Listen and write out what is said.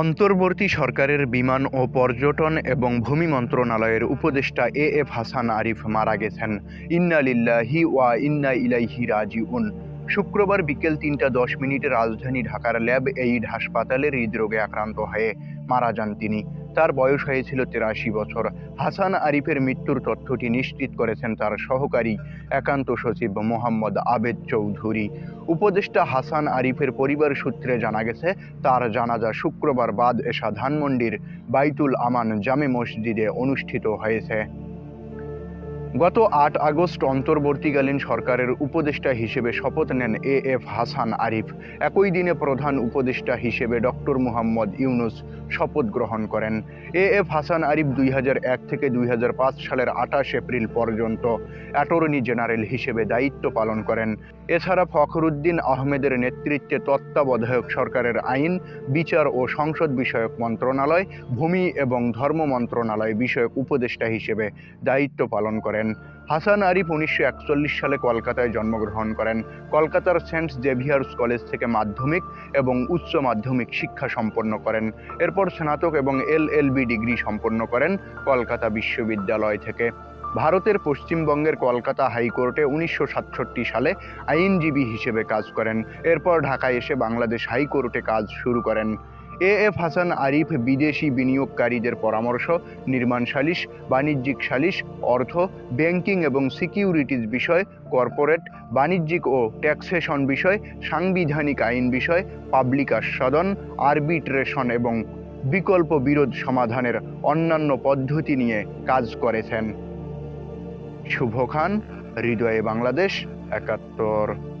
অন্তর্বর্তী সরকারের বিমান ও পর্যটন এবং ভূমি মন্ত্রণালয়ের উপদেষ্টা এ এফ হাসান আরিফ মারা গেছেন। ইন্নালিল্লাহি ওয়া ইন্না ইলাইহি রাজিউন। শুক্রবার বিকেল তিনটা দশ মিনিটে রাজধানী ঢাকার ল্যাব এইড হাসপাতালে হৃদরোগে আক্রান্ত হয়ে মারা যান তিনি। তার বয়স হয়েছিল তেরাশি বছর। হাসান আরিফের মৃত্যুর তথ্যটি নিশ্চিত করেছেন তার সহকারী একান্ত সচিব মোহাম্মদ আবেদ চৌধুরী। উপদেষ্টা হাসান আরিফের পরিবার সূত্রে জানা গেছে, তার জানাজা শুক্রবার বাদ এসা ধানমন্ডির বাইতুল আমান জামে মসজিদে অনুষ্ঠিত হয়েছে। গত আট আগস্ট অন্তর্বর্তীকালীন সরকারের উপদেষ্টা হিসেবে শপথ নেন এ এফ হাসান আরিফ। একই দিনে প্রধান উপদেষ্টা হিসেবে ডক্টর মুহাম্মদ ইউনুস শপথ গ্রহণ করেন। এ এফ হাসান আরিফ দুই এক থেকে দুই হাজার পাঁচ সালের আঠাশ এপ্রিল পর্যন্ত অ্যাটর্নি জেনারেল হিসেবে দায়িত্ব পালন করেন। এছাড়া ফখরুদ্দিন আহমেদের নেতৃত্বে তত্ত্বাবধায়ক সরকারের আইন, বিচার ও সংসদ বিষয়ক মন্ত্রণালয়, ভূমি এবং ধর্ম মন্ত্রণালয় বিষয়ক উপদেষ্টা হিসেবে দায়িত্ব পালন করেন। হাসান আরিফ উনিশশো একচল্লিশ সালে কলকাতায় জন্মগ্রহণ করেন। কলকাতার সেন্ট জেভিয়ার্স কলেজ থেকে মাধ্যমিক এবং উচ্চ মাধ্যমিক শিক্ষা সম্পন্ন করেন। এরপর স্নাতক এবং এল এলএলবি ডিগ্রি সম্পন্ন করেন কলকাতা বিশ্ববিদ্যালয় থেকে। ভারতের পশ্চিমবঙ্গের কলকাতা হাইকোর্টে উনিশশো সাতষট্টি সালে আইনজীবী হিসেবে কাজ করেন। এরপর ঢাকায় এসে বাংলাদেশ হাইকোর্টে কাজ শুরু করেন। এ এফ হাসান আরিফ বিদেশি বিনিয়োগকারীদের পরামর্শ, নির্মাণ সালিশ, বাণিজ্যিক সালিশ, অর্থ, ব্যাংকিং এবং সিকিউরিটিজ বিষয়, কর্পোরেট, বাণিজ্যিক ও ট্যাক্সেশন বিষয়, সাংবিধানিক আইন বিষয়, পাবলিক আস্বাদন, আরবিট্রেশন এবং বিকল্প বিরোধ সমাধানের অন্যান্য পদ্ধতি নিয়ে কাজ করেছেন। শুভ খান, হৃদয়ে বাংলাদেশ, একাত্তর।